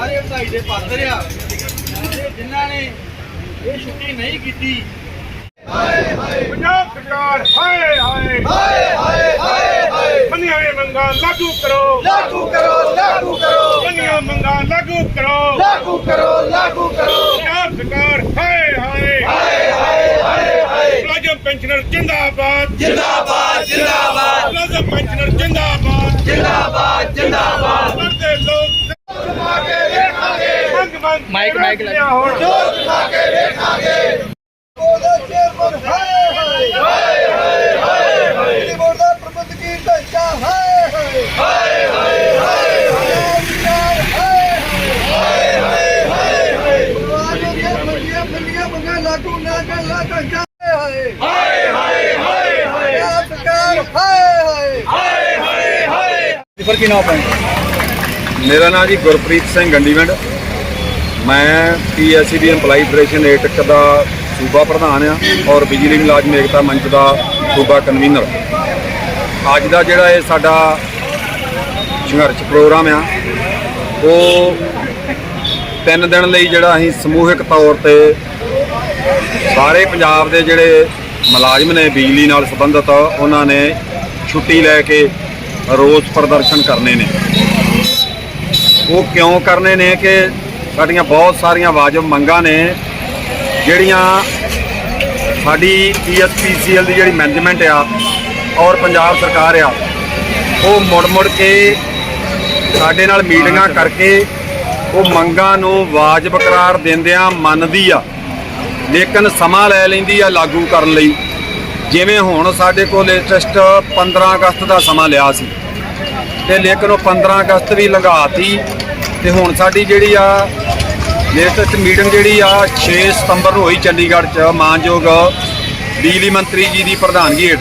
ਸਾਰੇ ਵਧਾਈ ਦੇ ਪਾਤਰ ਆ ਤੇ ਜਿਨ੍ਹਾਂ ਨੇ ਇਹ ਛੁੱਟੀ ਨਹੀਂ ਕੀਤੀ। ਪੰਜਾਬ ਸਰਕਾਰ ਹਾਏ ਹਾਏ। ਹਾਏ ਹਾਏ ਹਾਏ ਮੰਨੀਆਂ ਹੋਈਆਂ ਮੰਗਾਂ ਲਾਗੂ ਕਰੋ। ਲਾਗੂ ਕਰੋ ਲਾਗੂ ਕਰੋ। ਮੰਨੀਆਂ ਮੰਗਾਂ ਲਾਗੂ ਕਰੋ। ਲਾਗੂ ਕਰੋ ਲਾਗੂ ਕਰੋ। ਪੰਜਾਬ ਸਰਕਾਰ ਹਾਏ ਹਾਏ। ਹਾਏ ਹਾਏ ਹਾਏ ਹਾਏ। ਮੁਲਾਜ਼ਮ ਪੈਨਸ਼ਨਰ ਜਿੰਦਾਬਾਦ। ਜਿੰਦਾਬਾਦ ਜਿੰਦਾਬਾਦ। ਮੁਲਾਜ਼ਮ ਪੈਨਸ਼ਨਰ ਜਿੰਦਾਬਾਦ। ਜਿੰਦਾਬਾਦ ਜਿੰਦਾਬਾਦ। ਲੜਦੇ ਲੋਕ ਸਮਾ ਕੇ ਮਾਈਕ ਮਾਈਕ ਲੱਗ ਜੋਰ ਦਿਖਾ ਕੇ ਵੇਖਾਂਗੇ ਉਹਦਾ ਚੇਅਰਮੈਨ ਹਾਏ ਹਾਏ ਹਾਏ ਹਾਏ ਹਾਏ ਹਾਏ ਦੀ ਬੋਰਡ ਦਾ ਪ੍ਰਬੰਧਕੀ ਢਾਂਚਾ ਹਾਏ ਹਾਏ ਹਾਏ ਹਾਏ ਹਾਏ ਲਾਟੂ ਨਾ ਕਰ ਲਾ ਢਾਂਚਾ ਹਾਏ ਹਾਏ ਹਾਏ ਹਾਏ ਹਾਏ ਸਰਕਾਰ ਹਾਏ ਹਾਏ ਹਾਏ ਹਾਏ ਹਾਏ ਪਰ ਕੀ ਨਾ ਪਾਏ ਮੇਰਾ ਨਾਮ ਜੀ ਗੁਰਪ੍ਰੀਤ ਸਿੰਘ ਗੰਡੀਵੰਡ ਮੈਂ ਪੀਐਸਸੀ ਦੀ EMPLOYEE ਫੈਡਰੇਸ਼ਨ ਏਟਕ ਦਾ ਸੂਬਾ ਪ੍ਰਧਾਨ ਆ ਔਰ ਬਿਜਲੀ ਮੁਲਾਜ਼ਮ ਏਕਤਾ ਮੰਚ ਦਾ ਸੂਬਾ ਕਨਵੀਨਰ ਅੱਜ ਦਾ ਜਿਹੜਾ ਇਹ ਸਾਡਾ ਸੰਘਰਸ਼ ਪ੍ਰੋਗਰਾਮ ਆ, ਉਹ ਤਿੰਨ ਦਿਨ ਲਈ ਜਿਹੜਾ ਅਸੀਂ ਸਮੂਹਿਕ ਤੌਰ ਤੇ ਸਾਰੇ ਪੰਜਾਬ ਦੇ ਜਿਹੜੇ ਮੁਲਾਜ਼ਮ ਨੇ ਬਿਜਲੀ ਨਾਲ ਸੰਬੰਧਿਤ, ਉਹਨਾਂ ਨੇ ਛੁੱਟੀ ਲੈ ਕੇ ਰੋਸ ਪ੍ਰਦਰਸ਼ਨ ਕਰਨੇ ਨੇ। ਉਹ ਕਿਉਂ ਕਰਨੇ ਨੇ ਕਿ ਸਾਡੀਆਂ ਬਹੁਤ ਸਾਰੀਆਂ ਵਾਜਬ ਮੰਗਾਂ ਨੇ ਜਿਹੜੀਆਂ ਸਾਡੀ ਪੀਐਸਪੀਸੀਐਲ ਦੀ ਜਿਹੜੀ ਮੈਨੇਜਮੈਂਟ ਆ ਔਰ ਪੰਜਾਬ ਸਰਕਾਰ ਆ ਉਹ ਮੁੜ ਮੁੜ ਕੇ ਸਾਡੇ ਨਾਲ ਮੀਟਿੰਗਾਂ ਕਰਕੇ ਉਹ ਮੰਗਾਂ ਨੂੰ ਵਾਜਬ ਕਰਾਰ ਦਿੰਦਿਆਂ ਮੰਨਦੀ ਆ ਲੇਕਿਨ ਸਮਾਂ ਲੈ ਲੈਂਦੀ ਆ ਲਾਗੂ ਕਰਨ ਲਈ। ਜਿਵੇਂ ਹੁਣ ਸਾਡੇ ਕੋਲ ਲੇਟੈਸਟ 15 ਅਗਸਤ ਦਾ ਸਮਾਂ ਲਿਆ ਸੀ ਤੇ ਲੇਕਿਨ ਉਹ 15 ਅਗਸਤ ਵੀ ਲੰਘਾਤੀ ਤੇ ਹੁਣ ਸਾਡੀ ਜਿਹੜੀ ਆ ਲੇਟੈਸਟ ਮੀਟਿੰਗ ਜਿਹੜੀ ਆ 6 ਸਤੰਬਰ ਨੂੰ ਹੋਈ ਚੰਡੀਗੜ੍ਹ 'ਚ ਮਾਨਯੋਗ ਬਿਜਲੀ ਮੰਤਰੀ ਜੀ ਦੀ ਪ੍ਰਧਾਨਗੀ ਹੇਠ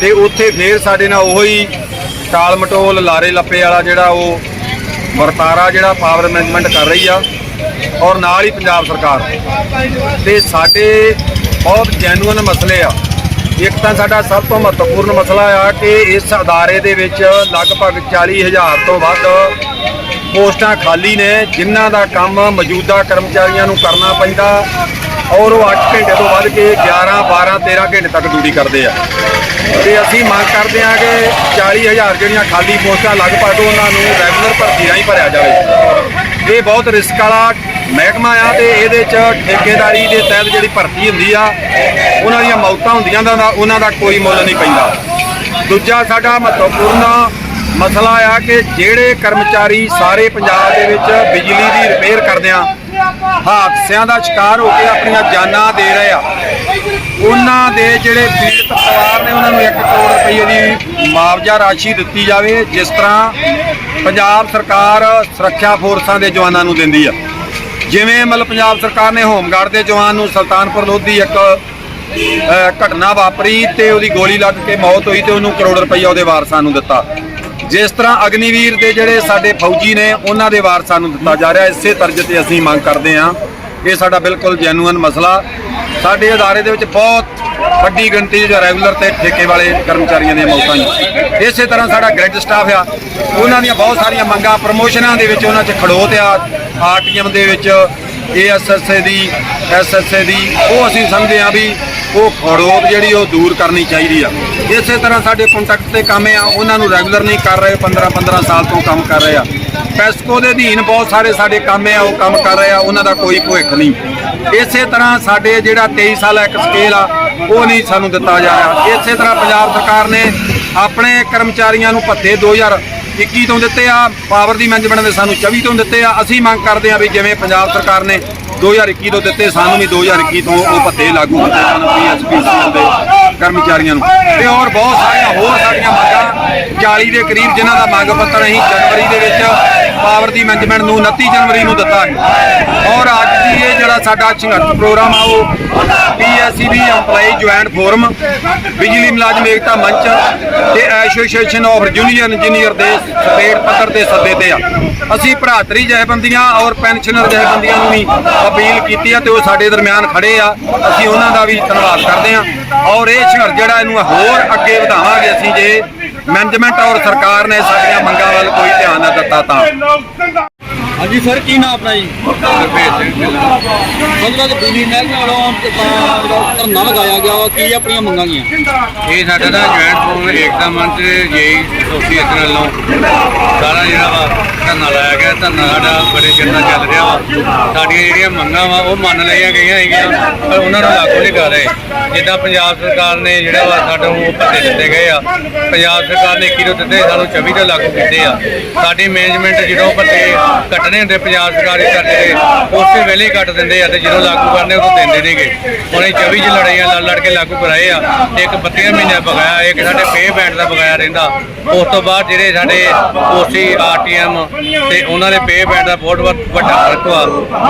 ਤੇ ਉੱਥੇ ਫੇਰ ਸਾਡੇ ਨਾਲ ਉਹੀ ਟਾਲ ਮਟੋਲ, ਲਾਰੇ ਲੱਪੇ ਵਾਲਾ ਜਿਹੜਾ ਉਹ ਵਰਤਾਰਾ ਜਿਹੜਾ ਪਾਵਰ ਮੈਨੇਜਮੈਂਟ ਕਰ ਰਹੀ ਆ ਔਰ ਨਾਲ ਹੀ ਪੰਜਾਬ ਸਰਕਾਰ। ਤੇ ਸਾਡੇ ਬਹੁਤ ਜੈਨੂਅਨ ਮਸਲੇ ਆ। ਇੱਕ ਤਾਂ ਸਾਡਾ ਸਭ ਤੋਂ ਮਹੱਤਵਪੂਰਨ ਮਸਲਾ ਆ ਕਿ ਇਸ ਅਦਾਰੇ ਦੇ ਵਿੱਚ ਲਗਭਗ 40000 ਤੋਂ ਵੱਧ ਪੋਸਟਾਂ ਖਾਲੀ ਨੇ, ਜਿਨ੍ਹਾਂ ਦਾ ਕੰਮ ਮੌਜੂਦਾ ਕਰਮਚਾਰੀਆਂ ਨੂੰ ਕਰਨਾ ਪੈਂਦਾ ਔਰ ਉਹ 8 ਘੰਟੇ ਤੋਂ ਵੱਧ ਕੇ 11 12 13 ਘੰਟੇ ਤੱਕ ਡਿਊਟੀ ਕਰਦੇ ਆ। ਤੇ ਅਸੀਂ ਮੰਗ ਕਰਦੇ ਹਾਂ ਕਿ 40000 ਜਿਹੜੀਆਂ ਖਾਲੀ ਪੋਸਟਾਂ ਲਗਭਗ ਉਹਨਾਂ ਨੂੰ ਰੈਗੂਲਰ ਭਰਤੀ ਰਾਹੀਂ ਭਰਿਆ ਜਾਵੇ। ਇਹ ਬਹੁਤ ਰਿਸਕ ਵਾਲਾ ਮਹਿਕਮਾ ਆ ਤੇ ਇਹਦੇ 'ਚ ਠੇਕੇਦਾਰੀ ਦੇ ਤਹਿਤ ਜਿਹੜੀ ਭਰਤੀ ਹੁੰਦੀ ਆ, ਉਹਨਾਂ ਦੀਆਂ ਮੌਤਾਂ ਹੁੰਦੀਆਂ ਦਾ ਉਹਨਾਂ ਦਾ ਕੋਈ ਮੁੱਲ ਨਹੀਂ ਪੈਂਦਾ। ਦੂਜਾ ਸਾਡਾ ਮਹੱਤਵਪੂਰਨ ਮਸਲਾ ਆ ਕਿ ਜਿਹੜੇ ਕਰਮਚਾਰੀ ਸਾਰੇ ਪੰਜਾਬ ਦੇ ਵਿੱਚ ਬਿਜਲੀ ਦੀ ਰਿਪੇਅਰ ਕਰਦਿਆਂ ਹਾਦਸਿਆਂ ਦਾ ਸ਼ਿਕਾਰ ਹੋ ਕੇ ਆਪਣੀਆਂ ਜਾਨਾਂ ਦੇ ਰਹੇ ਆ। ਉਹਨਾਂ ਦੇ ਜਿਹੜੇ ਪੀੜਤ ਪਰਿਵਾਰ ਨੇ, ਉਹਨਾਂ ਨੂੰ 1 ਕਰੋੜ ਰੁਪਏ ਦੀ ਮੁਆਵਜ਼ਾ ਰਾਸ਼ੀ ਦਿੱਤੀ ਜਾਵੇ, ਜਿਸ ਤਰ੍ਹਾਂ ਪੰਜਾਬ ਸਰਕਾਰ ਸੁਰੱਖਿਆ ਫੋਰਸਾਂ ਦੇ ਜਵਾਨਾਂ ਨੂੰ ਦਿੰਦੀ ਆ। ਜਿਵੇਂ ਮਤਲਬ ਪੰਜਾਬ ਸਰਕਾਰ ਨੇ ਹੋਮਗਾਰਡ ਦੇ ਜਵਾਨ ਨੂੰ ਸੁਲਤਾਨਪੁਰ ਲੋਧੀ ਇੱਕ ਘਟਨਾ ਵਾਪਰੀ ਤੇ ਉਹਦੀ ਗੋਲੀ ਲੱਗ ਕੇ ਮੌਤ ਹੋਈ ਤੇ ਉਹਨੂੰ ਕਰੋੜ ਰੁਪਈਆ ਉਹਦੇ ਵਾਰਸਾਂ ਨੂੰ ਦਿੱਤਾ। ਜਿਸ ਤਰ੍ਹਾਂ ਅਗਨੀਵੀਰ ਦੇ ਜਿਹੜੇ ਸਾਡੇ ਫੌਜੀ ਨੇ, ਉਹਨਾਂ ਦੇ ਵਾਰਸਾਂ ਨੂੰ ਦਿੱਤਾ ਜਾ ਰਿਹਾ। ਇਸੇ ਤਰਜ ਤੇ ਅਸੀਂ ਮੰਗ ਕਰਦੇ ਹਾਂ ਇਹ ਸਾਡਾ ਬਿਲਕੁਲ ਜੈਨੂਅਨ ਮਸਲਾ ਸਾਡੇ ਅਦਾਰੇ ਦੇ ਵਿੱਚ ਬਹੁਤ ਵੱਡੀ ਗਿਣਤੀ ਜੋ ਰੈਗੂਲਰ ਤੇ ਠੇਕੇ ਵਾਲੇ ਕਰਮਚਾਰੀਆਂ ਦੀਆਂ ਮੌਤਾਂ ਨੇ ਇਸੇ ਤਰ੍ਹਾਂ ਸਾਡਾ ਗ੍ਰਿਡ ਸਟਾਫ ਆ, ਉਹਨਾਂ ਦੀਆਂ ਬਹੁਤ ਸਾਰੀਆਂ ਮੰਗਾਂ ਪ੍ਰਮੋਸ਼ਨਾਂ ਦੇ ਵਿੱਚ ਉਹਨਾਂ 'ਚ ਖੜੋਤ ਆ। ਆਰਟੀਐਮ ਦੇ ਵਿੱਚ ਏਐਸਐਸਏ ਦੀ ਐਸਐਸਏ ਦੀ, ਉਹ ਅਸੀਂ ਸਮਝਦੇ ਆ ਵੀ ਉਹ ਖੜੋਤ ਜਿਹੜੀ ਉਹ ਦੂਰ ਕਰਨੀ ਚਾਹੀਦੀ ਆ। ਇਸੇ ਤਰ੍ਹਾਂ ਸਾਡੇ ਕੰਟੈਕਟ ਤੇ ਕੰਮ ਆ, ਉਹਨਾਂ ਨੂੰ ਰੈਗੂਲਰ ਨਹੀਂ ਕਰ ਰਹੇ 15 15 ਸਾਲ ਤੋਂ ਕੰਮ ਕਰ ਰਹੇ ਆ। ਪੈਸਕੋ ਦੇ ਅਧੀਨ ਬਹੁਤ ਸਾਰੇ ਸਾਡੇ ਕੰਮ ਆ, ਉਹ ਕੰਮ ਕਰ ਰਹੇ ਆ, ਉਹਨਾਂ ਦਾ ਕੋਈ ਭਵਿੱਖ ਨਹੀਂ। ਇਸੇ ਤਰ੍ਹਾਂ ਸਾਡੇ ਜਿਹੜਾ 23 ਸਾਲ ਇੱਕ ਸਕੇਲ ਆ, ਉਹ ਨਹੀਂ ਸਾਨੂੰ ਦਿੱਤਾ ਜਾ ਰਿਹਾ। ਇਸੇ ਤਰ੍ਹਾਂ ਪੰਜਾਬ ਸਰਕਾਰ ਨੇ ਆਪਣੇ ਕਰਮਚਾਰੀਆਂ ਨੂੰ ਭੱਤੇ 2021 ਤੋਂ ਦਿੱਤੇ ਆ ਪਾਵਰ ਦੀ ਮੈਨੇਜਮੈਂਟ ਨੇ ਸਾਨੂੰ 24 ਤੋਂ ਦਿੱਤੇ ਆ। ਅਸੀਂ ਮੰਗ ਕਰਦੇ ਆ ਵੀ ਜਿਵੇਂ ਪੰਜਾਬ ਸਰਕਾਰ ਨੇ 2021 ਤੋਂ ਦਿੱਤੇ, ਸਾਨੂੰ ਵੀ 2021 ਤੋਂ ਉਹ ਭੱਤੇ ਲਾਗੂ ਕੀਤੇ ਜਾਣ ਪੀਐਸਪੀਸੀਐਲ ਦੇ ਕਰਮਚਾਰੀਆਂ ਨੂੰ। ਤੇ ਹੋਰ ਬਹੁਤ ਸਾਰੀਆਂ ਹੋਰ ਸਾਡੀਆਂ 40 ਦੇ ਕਰੀਬ ਜਿਨ੍ਹਾਂ ਦਾ ਮੰਗ ਪੱਤਰ ਅਸੀਂ ਜਨਵਰੀ ਦੇ ਵਿੱਚ ਪਾਵਰ ਦੀ ਮੈਨੇਜਮੈਂਟ ਨੂੰ 29 ਜਨਵਰੀ ਨੂੰ ਦਿੱਤਾ ਹੈ ਔਰ ਅੱਜ ਦੀ ਇਹ ਜਿਹੜਾ ਸਾਡਾ ਸੰਘਰਸ਼ ਪ੍ਰੋਗਰਾਮ ਆ, ਉਹ ਪੀਐਸਸੀਬੀ EMPLOYEE ਜੁਆਇੰਟ ਫੋਰਮ ਬਿਜਲੀ ਮੁਲਾਜ਼ਮ ਏਕਤਾ ਮੰਚ ਤੇ ਐਸੋਸੀਏਸ਼ਨ ਆਫ ਜੂਨੀਅਰ ਇੰਜੀਨੀਅਰ ਦੇ ਸਟੇਟ ਪੱਧਰ ਤੇ ਸੱਦੇ ਤੇ ਆ। ਅਸੀਂ ਭਰਾਤਰੀ ਜਥੇਬੰਦੀਆਂ ਔਰ ਪੈਨਸ਼ਨਰ ਜਥੇਬੰਦੀਆਂ ਨੂੰ ਵੀ ਅਪੀਲ ਕੀਤੀ ਆ ਤੇ ਉਹ ਸਾਡੇ ਦਰਮਿਆਨ ਖੜੇ ਆ। ਅਸੀਂ ਉਹਨਾਂ ਦਾ ਵੀ ਧੰਨਵਾਦ ਕਰਦੇ ਆ। ਔਰ ਇਹ ਸੰਘਰਸ਼ ਜਿਹੜਾ ਇਹਨੂੰ ਹੋਰ ਅੱਗੇ ਵਧਾਵਾਂਗੇ ਅਸੀਂ ਜੇ ਮੈਨੇਜਮੈਂਟ ਔਰ ਸਰਕਾਰ ਨੇ ਸਾਡੀਆਂ ਮੰਗਾਂ ਵੱਲ ਕੋਈ ਧਿਆਨ ਨਾ ਦਿੱਤਾ ਤਾਂ। ਹਾਂਜੀ ਸਰ ਕੀ ਨਾਮ ਆਪਣਾ ਜੀ? ਸੰਗਤ ਦੇ ਬਿਜਲੀ ਮਹਿਕਮੇ ਵੱਲੋਂ ਧਰਨਾ ਲਗਾਇਆ ਗਿਆ ਕੀ ਆਪਣੀਆਂ ਮੰਗਾਂ ਗੀਆਂ ਇਹ ਸਾਡਾ ਨਾ ਜੁਆਇੰਟ ਫੋਰਮ ਏਕਤਾ ਮੰਚ ਜੇਈ ਐਸੋਸੀਏਸ਼ਨ ਵੱਲੋਂ ਸਾਰਾ ਜਿਹੜਾ ਵਾ ਧਰਨਾ ਲਾਇਆ ਗਿਆ ਧਰਨਾ ਸਾਡਾ ਬੜੇ ਚਿਰ ਦਾ ਚੱਲ ਰਿਹਾ ਵਾ। ਸਾਡੀਆਂ ਜਿਹੜੀਆਂ ਮੰਗਾਂ ਵਾ ਉਹ ਮੰਨ ਲਈਆਂ ਗਈਆਂ ਹੈਗੀਆਂ ਪਰ ਉਹਨਾਂ ਨੂੰ ਲਾਗੂ ਨਹੀਂ ਕਰ ਰਹੇ। ਜਿੱਦਾਂ ਪੰਜਾਬ ਸਰਕਾਰ ਨੇ ਜਿਹੜਾ ਵਾ ਸਾਨੂੰ ਭੱਤੇ ਦਿੱਤੇ ਗਏ ਆ ਪੰਜਾਬ ਸਰਕਾਰ ਨੇ 21 ਨੂੰ ਦਿੱਤੇ ਸਾਨੂੰ 24 ਤੋਂ ਲਾਗੂ ਕੀਤੇ ਆ। ਸਾਡੀ ਮੈਨੇਜਮੈਂਟ ਜਦੋਂ ਭੱਤੇ ਕੱਟਣੇ ਹੁੰਦੇ, ਪੰਜਾਬ ਸਰਕਾਰ ਦੇ ਕਰਦੇ ਉਸੇ ਵੇਲੇ ਹੀ ਕੱਟ ਦਿੰਦੇ ਆ ਤੇ ਜਦੋਂ ਲਾਗੂ ਕਰਨੇ ਉਦੋਂ ਦਿੰਦੇ ਨਹੀਂਗੇ ਉਹਨੇ 24 ਚ ਲੜਾਈਆਂ ਲੜ ਲੜ ਕੇ ਲਾਗੂ ਕਰਾਏ ਆ ਇੱਕ 32 ਮਹੀਨੇ ਬਗਾਇਆ, ਇੱਕ ਸਾਡੇ ਪੇ ਬੈਂਡ ਦਾ ਬਗਾਇਆ ਰਹਿੰਦਾ। ਉਸ ਤੋਂ ਬਾਅਦ ਜਿਹੜੇ ਸਾਡੇ ਓਸੀ, ਆਰਟੀਐਮ ਤੇ ਉਹਨਾਂ ਦੇ ਪੇ ਬੈਂਡ ਦਾ ਬਹੁਤ ਵੱਡ- ਵੱਡਾ ਫ਼ਰਕ ਵਾ।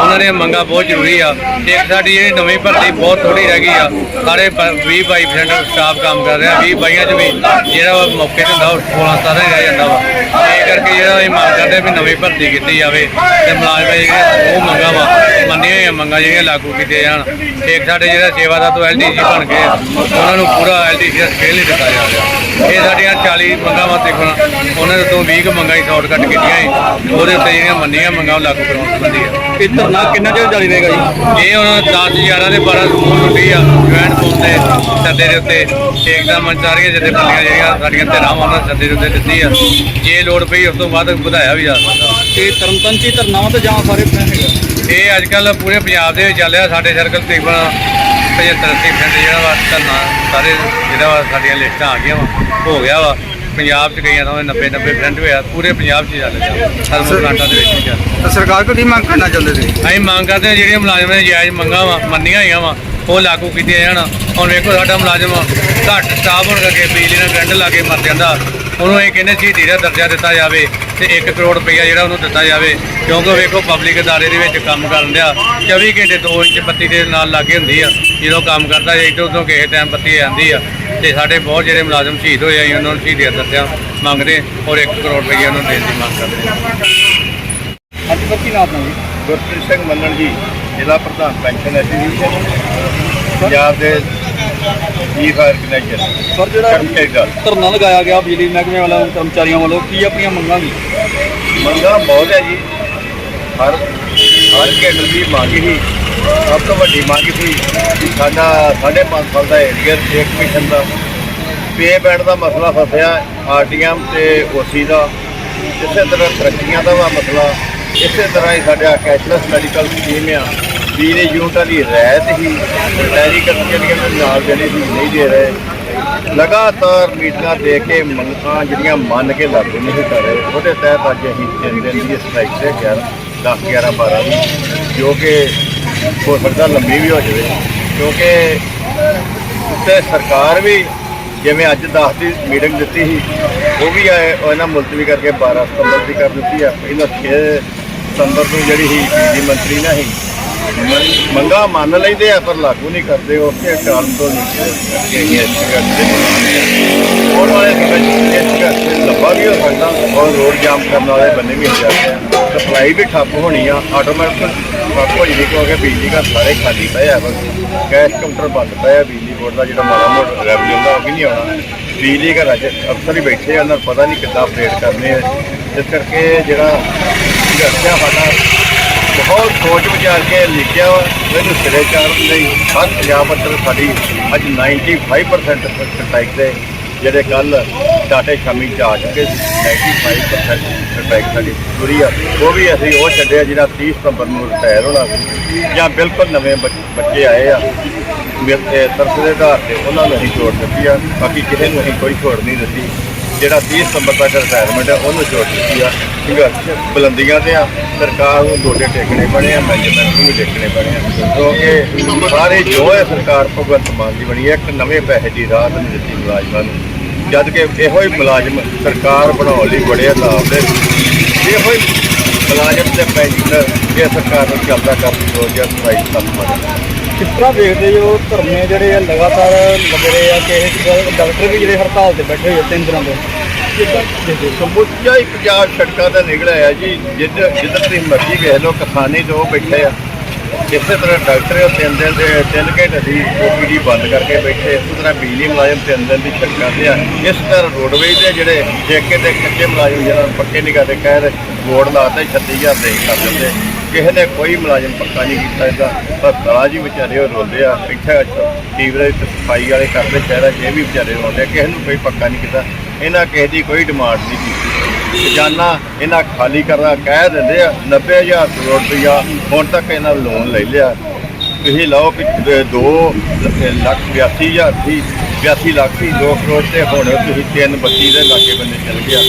ਉਹਨਾਂ ਦੀਆਂ ਮੰਗਾਂ ਬਹੁਤ ਜ਼ਰੂਰੀ ਆ। ਇੱਕ ਸਾਡੀ ਜਿਹੜੀ ਨਵੀਂ ਭਰਤੀ ਬਹੁਤ ਥੋੜੀ ਰਹਿ ਗਈ ਆ। ਸਾਰੇ 20 22% ਸਟਾਫ ਕੰਮ ਕਰ ਰਿਹਾ 20 ਬਾਈਆਂ ਚ ਵੀ ਜਿਹੜਾ ਵਾ ਮੌਕੇ ਤੇ ਹੁੰਦਾ, ਉਹ 16 17 ਹੀ ਰਹਿ ਜਾਂਦਾ ਵਾ। ਤੇ ਇਹ ਕਰਕੇ ਜਿਹੜਾ ਇਹ ਮੰਗ ਕਰਦੇ ਵੀ ਨਵੀਂ ਭਰਤੀ ਕੀਤੀ ਜਾਵੇ। ਤੇ ਮੁਲਾਜ਼ਮ ਜਿਹੜੇ ਉਹ ਮੰਗਾਂ ਵਾ, ਮੰਨੀਆਂ ਹੋਈਆਂ ਮੰਗਾਂ ਜਿਹੜੀਆਂ ਲਾਗੂ ਕੀਤੀਆਂ ਜਾਣ। ਤੇ ਇੱਕ ਸਾਡੇ ਜਿਹੜਾ ਸੇਵਾ ਦਾ ਤੋਂ ਐਲਡੀਸੀ ਬਣ ਕੇ, ਉਹਨਾਂ ਨੂੰ ਪੂਰਾ ਐਲਡੀਸੀ ਦਾ ਸਕੇਲ ਨਹੀਂ ਦਿੱਤਾ ਜਾ ਰਿਹਾ। ਇਹ ਸਾਡੀਆਂ 40 ਮੰਗਾਂ ਵਾ ਤੇ ਉਹਨਾਂ ਦੇ ਤੋਂ 20 ਕੁ ਮੰਗਾਂ ਹੀ ਸ਼ਾਰਟ ਕੱਟ ਕੀਤੀਆਂ ਸੀ। ਉਹਦੇ ਉੱਤੇ ਜਿਹੜੀਆਂ ਮੰਨੀਆਂ ਮੰਗਾਂ ਉਹ ਲਾਗੂ ਕਰਾਉਣ ਸੰਬੰਧੀ ਆ। ਇਹ ਧਰਨਾ ਕਿੰਨਾ ਚਿਰ ਜਾਰੀ ਰਹੇਗਾ ਜੀ? ਇਹ ਹੁਣ 10 11 ਦੇ 12 ਸਕੂਲ ਟੁੱਟੀ ਆ ਜੁਆਇੰਟ ਫੋਨ ਦੇ ਸੱਦੇ ਦੇ ਉੱਤੇ। ਮੰਚ ਸਾਰੀਆਂ ਜਥੇਬੰਦੀਆਂ ਜਿਹੜੀਆਂ ਸਾਡੀਆਂ ਧਿਰਾਂ ਉਹਨਾਂ ਸੱਦੇ ਦੇ ਉੱਤੇ ਦਿੱਤੀ ਆ। ਜੇ ਲੋੜ ਪਈ ਉਸ ਤੋਂ ਬਾਅਦ ਵਧਾਇਆ ਵੀ ਜਾ ਸਕਦਾ। ਤੇ ਤਰਨਤਨ ਚ ਧਰਨਾ ਤੇ ਜਾਂ ਸਾਰੇ ਹੈਗਾ? ਇਹ ਅੱਜ ਕੱਲ ਪੂਰੇ ਪੰਜਾਬ ਦੇ ਵਿੱਚ ਚੱਲਿਆ ਸਾਡੇ ਸਰਕਲ ਤਕਰੀਬਨ 75 80% ਜਿਹੜਾ ਵਾ ਧਰਨਾ ਸਾਰੇ ਜਿਹੜਾ ਵਾ ਸਾਡੀਆਂ ਲਿਸਟਾਂ ਆ ਗਈਆਂ ਵਾ। ਹੋ ਗਿਆ ਵਾ। ਪੰਜਾਬ 'ਚ ਗਈਆਂ ਤਾਂ 90 90% ਹੋਇਆ। ਪੂਰੇ ਪੰਜਾਬ 'ਚ ਚੱਲ ਰਿਹਾ। ਥਰਮਲ ਪਲਾਂਟਾਂ ਦੇ ਵਿੱਚ ਚੱਲ ਤਾਂ ਸਰਕਾਰ ਕੋਲ ਕੀ ਮੰਗ ਕਰਨਾ ਚਾਹੁੰਦੇ ਸੀ ਅਸੀਂ ਮੰਗ ਕਰਦੇ ਹਾਂ ਜਿਹੜੀਆਂ ਮੁਲਾਜ਼ਮਾਂ ਦੀਆਂ ਜਾਇਜ਼ ਮੰਗਾਂ ਵਾ ਮੰਨੀਆਂ ਹੋਈਆਂ ਵਾ ਉਹ ਲਾਗੂ ਕੀਤੀਆਂ ਜਾਣ। ਹੁਣ ਵੇਖੋ ਸਾਡਾ ਮੁਲਾਜ਼ਮ ਘੱਟ ਸਟਾਫ ਹੋਣ ਕਰਕੇ ਬਿਜਲੀ ਨਾਲ ਕਰੰਟ ਲਾ ਕੇ ਮਰ ਜਾਂਦਾ। ਉਹਨੂੰ ਇਹ ਕਹਿੰਦੇ ਸ਼ਹੀਦੀ ਦਾ ਦਰਜਾ ਦਿੱਤਾ ਜਾਵੇ ਤੇ 1 ਕਰੋੜ ਰੁਪਈਆ ਜਿਹੜਾ ਉਹਨੂੰ ਦਿੱਤਾ ਜਾਵੇ। ਕਿਉਂਕਿ ਵੇਖੋ ਪਬਲਿਕ ਅਦਾਰੇ ਦੇ ਵਿੱਚ ਕੰਮ ਕਰਨ ਦਿਆ 24 ਘੰਟੇ 2 ਇੰਚ ਬੱਤੀ ਦੇ ਨਾਲ ਲੱਗੇ ਹੁੰਦੀ ਆ। ਜਦੋਂ ਕੰਮ ਕਰਦਾ ਜੇ ਇੱਧਰ ਉੱਧਰੋਂ ਕਿਸੇ ਟਾਈਮ ਬੱਤੀ ਆਉਂਦੀ ਆ। ਤੇ ਸਾਡੇ ਬਹੁਤ ਜਿਹੜੇ ਮੁਲਾਜ਼ਮ ਸ਼ਹੀਦ ਹੋਏ ਆ ਉਹਨਾਂ ਨੂੰ ਸ਼ਹੀਦੀ ਦਾ ਦਰਜਾ ਮੰਗਦੇ ਔਰ 1 ਕਰੋੜ ਰੁਪਈਆ ਉਹਨਾਂ ਨੂੰ ਦੇਣ ਦੀ ਮੰਗ ਕਰਦੇ ਆਪਣਾ ਜੀ? ਗੁਰਪ੍ਰੀਤ ਸਿੰਘ ਮੰਨਣ ਜੀ ਜ਼ਿਲ੍ਹਾ ਪ੍ਰਧਾਨ ਪੈਨਸ਼ਨ ਐਸੋਸੀਏਸ਼ਨ। ਪੰਜਾਬ ਦੇ ਚੀਫ ਆਰਗੇਨਾਈਜ਼ਰ ਸਰ ਜਿਹੜਾ ਕਰਮਚਾਰੀ ਦਲ ਧਰਨਾ ਲਗਾਇਆ ਗਿਆ ਬਿਜਲੀ ਮਹਿਕਮੇ ਵੱਲੋਂ ਕਰਮਚਾਰੀਆਂ ਵੱਲੋਂ ਕੀ ਆਪਣੀਆਂ ਮੰਗਾਂ ਕੀ ਮੰਗਾਂ ਬਹੁਤ ਹੈ ਜੀ। ਹਰ ਹਰ ਕੇਂਦਰ ਦੀ ਮੰਗ ਹੀ ਸਭ ਤੋਂ ਵੱਡੀ ਮੰਗ ਸੀ ਕਿ ਸਾਡਾ 5.5 ਸਾਲ ਦਾ ਏਰੀਅਰ ਇੱਕ ਮਿਸ਼ਨ ਦਾ ਪੇ ਬੈਂਡ ਦਾ ਮਸਲਾ ਫਸਿਆ ਆਰਟੀਐਮ ਤੇ ਓਸੀ ਦਾ। ਇਸੇ ਤਰ੍ਹਾਂ ਤਰੱਕੀਆਂ ਦਾ ਵਾ ਮਸਲਾ। ਇਸੇ ਤਰ੍ਹਾਂ ਹੀ ਸਾਡਾ ਕੈਸ਼ਲੈਸ ਮੈਡੀਕਲ ਸਕੀਮ ਆ। ਬਿਜਲੀ ਯੂਨਿਟਾਂ ਦੀ ਰਹਿਤ ਹੀ ਰਿਟਾਇਰੀ ਕਰਨੀਆਂ ਜਿਹੜੀਆਂ ਨਾਲ ਦੇਣੀ ਸੀ ਨਹੀਂ ਦੇ ਰਹੇ। ਲਗਾਤਾਰ ਮੀਟਿੰਗਾਂ ਦੇ ਕੇ ਮੰਗਾਂ ਜਿਹੜੀਆਂ ਮੰਨ ਕੇ ਲਾਗੂ ਨਹੀਂ ਕਰ ਰਹੇ। ਉਹਦੇ ਤਹਿਤ ਅੱਜ ਅਸੀਂ ਤਿੰਨ ਦਿਨ ਦੀ ਸਟ੍ਰਾਈਕ ਤੇ 11 10 11 12 ਦੀ, ਜੋ ਕਿ ਹੋ ਸਕਦਾ ਲੰਬੀ ਵੀ ਹੋ ਜਾਵੇ। ਕਿਉਂਕਿ ਉੱਤੇ ਸਰਕਾਰ ਵੀ ਜਿਵੇਂ ਅੱਜ 10 ਦੀ ਮੀਟਿੰਗ ਦਿੱਤੀ ਸੀ, ਉਹ ਵੀ ਇਹਨਾਂ ਮੁਲਤਵੀ ਕਰਕੇ 12 ਸਤੰਬਰ ਦੀ ਕਰ ਦਿੱਤੀ ਆ। ਇਹਨਾਂ 6 ਸਤੰਬਰ ਨੂੰ ਜਿਹੜੀ ਸੀ, ਬਿਜਲੀ ਮੰਤਰੀ ਨਾ ਸੀ ਮੰਗਾਂ ਮੰਨ ਲੈਂਦੇ ਆ, ਪਰ ਲਾਗੂ ਨਹੀਂ ਕਰਦੇ ਉਸੇ ਕਾਰਨ ਤੋਂ ਨਹੀਂ ਹੋਣ ਵਾਲੇ ਸਮੇਂ ਲੰਬਾ ਵੀ ਹੋ ਸਕਦਾ, ਔਰ ਰੋਡ ਜਾਮ ਕਰਨ ਵਾਲੇ ਬੰਦੇ ਵੀ ਹੋ ਜਾਂਦੇ ਆ। ਸਪਲਾਈ ਵੀ ਠੱਪ ਹੋਣੀ ਆ ਆਟੋਮੈਟਿਕ ਠੱਪ ਹੋ ਜਾਣੀ ਕਿਉਂਕਿ ਬਿਜਲੀ ਘਰ ਸਾਰੇ ਖਾਲੀ ਪਏ ਆ ਬਸ। ਗੈਸ ਕਾਊਂਟਰ ਬੰਦ ਪਏ ਆ, ਬਿਜਲੀ ਬੋਰਡ ਦਾ ਜਿਹੜਾ ਮਾੜਾ ਮੋਟਾ ਰੈਵਨਿਊ ਦਾ ਉਹ ਵੀ ਨਹੀਂ ਆਉਣਾ। ਬਿਜਲੀ ਘਰਾਂ 'ਚ ਅਫਸਰ ਹੀ ਬੈਠੇ ਆ, ਉਹਨਾਂ ਨੂੰ ਪਤਾ ਨਹੀਂ ਕਿੱਦਾਂ ਅਪਡੇਟ ਕਰਨੇ ਆ। ਇਸ ਕਰਕੇ ਜਿਹੜਾ ਸੰਘਰਸ਼ ਸਾਡਾ ਬਹੁਤ ਸੋਚ ਵਿਚਾਰ ਕੇ ਲਿਖਿਆ ਵਾ, ਮੈਨੂੰ ਸਿਰੇ ਚਾੜਨ ਲਈ ਹਰ ਪੰਜਾਬ ਪੱਤਰ ਸਾਡੀ ਅੱਜ 95% ਸਟ੍ਰਾਈਕ ਦੇ ਜਿਹੜੇ ਕੱਲ ਟਾਟੇ ਸ਼ਾਮੀ ਚ ਆ ਚੁੱਕੇ ਸੀ 95% ਸਟ੍ਰਾਈਕ ਸਾਡੀ ਪੂਰੀ ਆ। ਉਹ ਵੀ ਅਸੀਂ ਉਹ ਛੱਡਿਆ ਜਿਹੜਾ 30 ਸਤੰਬਰ ਨੂੰ ਰਿਟਾਇਰ ਹੋਣਾ ਸੀ, ਜਾਂ ਬਿਲਕੁਲ ਨਵੇਂ ਬੱਚ- ਬੱਚੇ ਆਏ ਆ, ਮੇਰੇ ਤਰਸ ਦੇ ਆਧਾਰ ਤੇ ਉਹਨਾਂ ਨੂੰ ਅਸੀਂ ਛੋੜ ਦਿੱਤੀ ਆ, ਬਾਕੀ ਕਿਸੇ ਨੂੰ ਅਸੀਂ ਕੋਈ ਛੋੜ ਨਹੀਂ ਦਿੱਤੀ। ਜਿਹੜਾ 30 ਸਤੰਬਰ ਤੱਕ ਰਿਟਾਇਰਮੈਂਟ ਹੈ ਉਹਨੂੰ ਛੋੜ ਦਿੱਤੀ ਆ। ਸੰਘਰਸ਼ ਬੁਲੰਦੀਆਂ ਤੇ ਆ, ਸਰਕਾਰ ਨੂੰ ਗੋਡੇ ਟੇਕਣੇ ਬਣੇ ਆ, ਮੈਨੇਜਮੈਂਟ ਨੂੰ ਵੀ ਟੇਕਣੇ ਬਣੇ ਆ। ਕਿਉਂਕਿ ਸਾਰੇ ਜੋ ਹੈ ਸਰਕਾਰ ਭਗਵੰਤ ਮਾਨ ਦੀ ਬਣੀ ਹੈ ਇੱਕ ਨਵੇਂ ਪੈਸੇ ਦੀ ਰਾਹ ਨਹੀਂ ਦਿੱਤੀ ਮੁਲਾਜ਼ਮਾਂ ਨੂੰ। ਜਦ ਕਿ ਇਹੋ ਹੀ ਮੁਲਾਜ਼ਮ ਸਰਕਾਰ ਬਣਾਉਣ ਲਈ ਬੜੇ ਹਤਾਬ ਦੇ ਇਹੋ ਹੀ ਮੁਲਾਜ਼ਮ ਤੇ ਪੈਨਸ਼ਨਰ ਜੇ ਸਰਕਾਰ ਨੂੰ ਚੱਲਦਾ ਕਰ 2027 ਤੱਕ ਬਣੇ ਕਿਸ ਤਰ੍ਹਾਂ ਦੇਖਦੇ ਹੋ ਧਰਨੇ ਜਿਹੜੇ ਆ ਲਗਾਤਾਰ ਲੱਗ ਰਹੇ ਆ ਕਿ ਡਾਕਟਰ ਵੀ ਜਿਹੜੇ ਹੜਤਾਲ ਤੇ ਬੈਠੇ ਹੋਏ ਆ ਤਿੰਨ ਦਿਨਾਂ ਤੋਂ? ਸਮੁੱਚਾ ਹੀ ਪੰਜਾਬ ਸੜਕਾਂ ਤੇ ਨਿਕਲਿਆ ਆ ਜੀ, ਜਿੱਦ, ਜਿੱਧਰ ਤੁਸੀਂ ਮਰਜ਼ੀ ਵੇਖ ਲਓ, ਕਿਸਾਨੀ ਤੋਂ ਉਹ ਬੈਠੇ ਆ, ਇਸੇ ਤਰ੍ਹਾਂ ਡਾਕਟਰ ਉਹ ਤਿੰਨ ਦਿਨ ਦੇ, ਤਿੰਨ ਘੰਟੇ ਦੀ ਓਪੀਡੀ ਬੰਦ ਕਰਕੇ ਬੈਠੇ, ਇਸੇ ਤਰ੍ਹਾਂ ਬਿਜਲੀ ਮੁਲਾਜ਼ਮ ਤਿੰਨ ਦਿਨ ਦੀ ਸੜਕਾਂ 'ਤੇ ਆ। ਇਸ ਤਰ੍ਹਾਂ ਰੋਡਵੇਜ ਦੇ ਜਿਹੜੇ ਠੇਕੇ ਤੇ ਕੱਚੇ ਮੁਲਾਜ਼ਮ ਜਿਹੜਾ ਪੱਕੇ ਨਹੀਂ ਕਰਦੇ ਕਹਿ ਰਹੇ, ਬੋਰਡ ਲਾਤੇ 36000 ਦੇ ਕਰ ਦਿੰਦੇ। ਕਿਸੇ ਨੇ ਕੋਈ ਮੁਲਾਜ਼ਮ ਪੱਕਾ ਨਹੀਂ ਕੀਤਾ ਇਹਦਾ। ਪਰ ਦਲਾ ਜੀ ਵਿਚਾਰੇ ਉਹ ਰੋਂਦੇ ਆ ਇੱਥੇ ਸੀਵਰੇਜ ਤੇ ਸਫ਼ਾਈ ਵਾਲੇ ਕਰਦੇ ਸ਼ਹਿਰਾਂ 'ਚ ਇਹ ਵੀ ਵਿਚਾਰੇ ਰੋਂਦੇ ਆ, ਕਿਸੇ ਨੂੰ ਕੋਈ ਪੱਕਾ ਨਹੀਂ ਕੀਤਾ। ਇਹਨਾਂ ਕਿਸੇ ਦੀ ਕੋਈ ਡਿਮਾਂਡ ਨਹੀਂ ਕੀਤੀ। ਖਜ਼ਾਨਾ ਇਹਨਾਂ ਖਾਲੀ ਕਰਨਾ ਕਹਿ ਦਿੰਦੇ ਆ 90000 ਕਰੋੜ ਰੁਪਇਆ ਹੁਣ ਤੱਕ ਇਹਨਾਂ ਲੋਨ ਲੈ ਲਿਆ। ਤੁਸੀਂ ਲਓ ਕਿ 2 ਲੱਖ 82000 ਸੀ 82 ਲੱਖ ਸੀ 2 ਕਰੋੜ ਤੇ ਹੁਣ ਤੁਸੀਂ 3 32 ਦੇ ਲਾਗੇ ਬੰਦੇ ਚਲ ਗਿਆ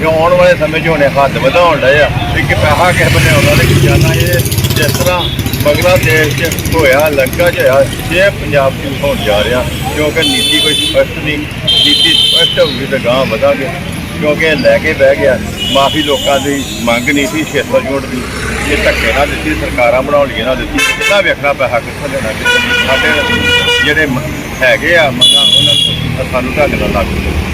ਇਹ ਆਉਣ ਵਾਲੇ ਸਮੇਂ 'ਚ ਹੁਣੇ ਹੱਦ ਵਧਾਉਣ ਡਏ ਆ। ਇੱਕ ਪੈਸਾ ਕਿਸੇ ਬੰਨੇ ਆਉਂਦਾ ਤੇ ਖਜ਼ਾਨਾ ਇਹ, ਜਿਸ ਤਰ੍ਹਾਂ ਬੰਗਲਾਦੇਸ਼ 'ਚ ਹੋਇਆ, ਲੰਕਾ 'ਚ ਹੋਇਆ ਇਹ ਪੰਜਾਬ 'ਚ ਹੋਣ ਜਾ ਰਿਹਾ, ਕਿਉਂਕਿ ਨੀਤੀ ਕੋਈ ਸਪਸ਼ਟ ਨਹੀਂ, ਨੀਤੀ ਸਪਸ਼ਟ ਹੋਊਗੀ ਤਾਂ ਗਾਂ ਵਧਾਂਗੇ, ਕਿਉਂਕਿ ਇਹ ਲੈ ਕੇ ਬਹਿ ਗਿਆ। ਮਾਫੀ ਲੋਕਾਂ ਦੀ ਮੰਗ ਨਹੀਂ ਸੀ 600 ਯੂਨਿਟ ਦੀ। ਇਹ ਧੱਕੇ ਨਾਲ ਦਿੱਤੀ, ਸਰਕਾਰਾਂ ਬਣਾਉਣੀਆਂ ਲਈਆਂ ਨਾਲ ਦਿੱਤੀ ਕਿੰਨਾ ਵੇਖਣਾ ਪੈਸਾ ਕਿੱਥੋਂ ਦੇਣਾ ਕਿੱਥੋਂ ਨਹੀਂ। ਸਾਡੇ ਜਿਹੜੇ ਹੈਗੇ ਆ, ਮੰਗਾਂ, ਉਹਨਾਂ ਨੂੰ ਸਾਨੂੰ ਢੰਗ ਨਾਲ ਲਾਗੂ ਕਰੋ।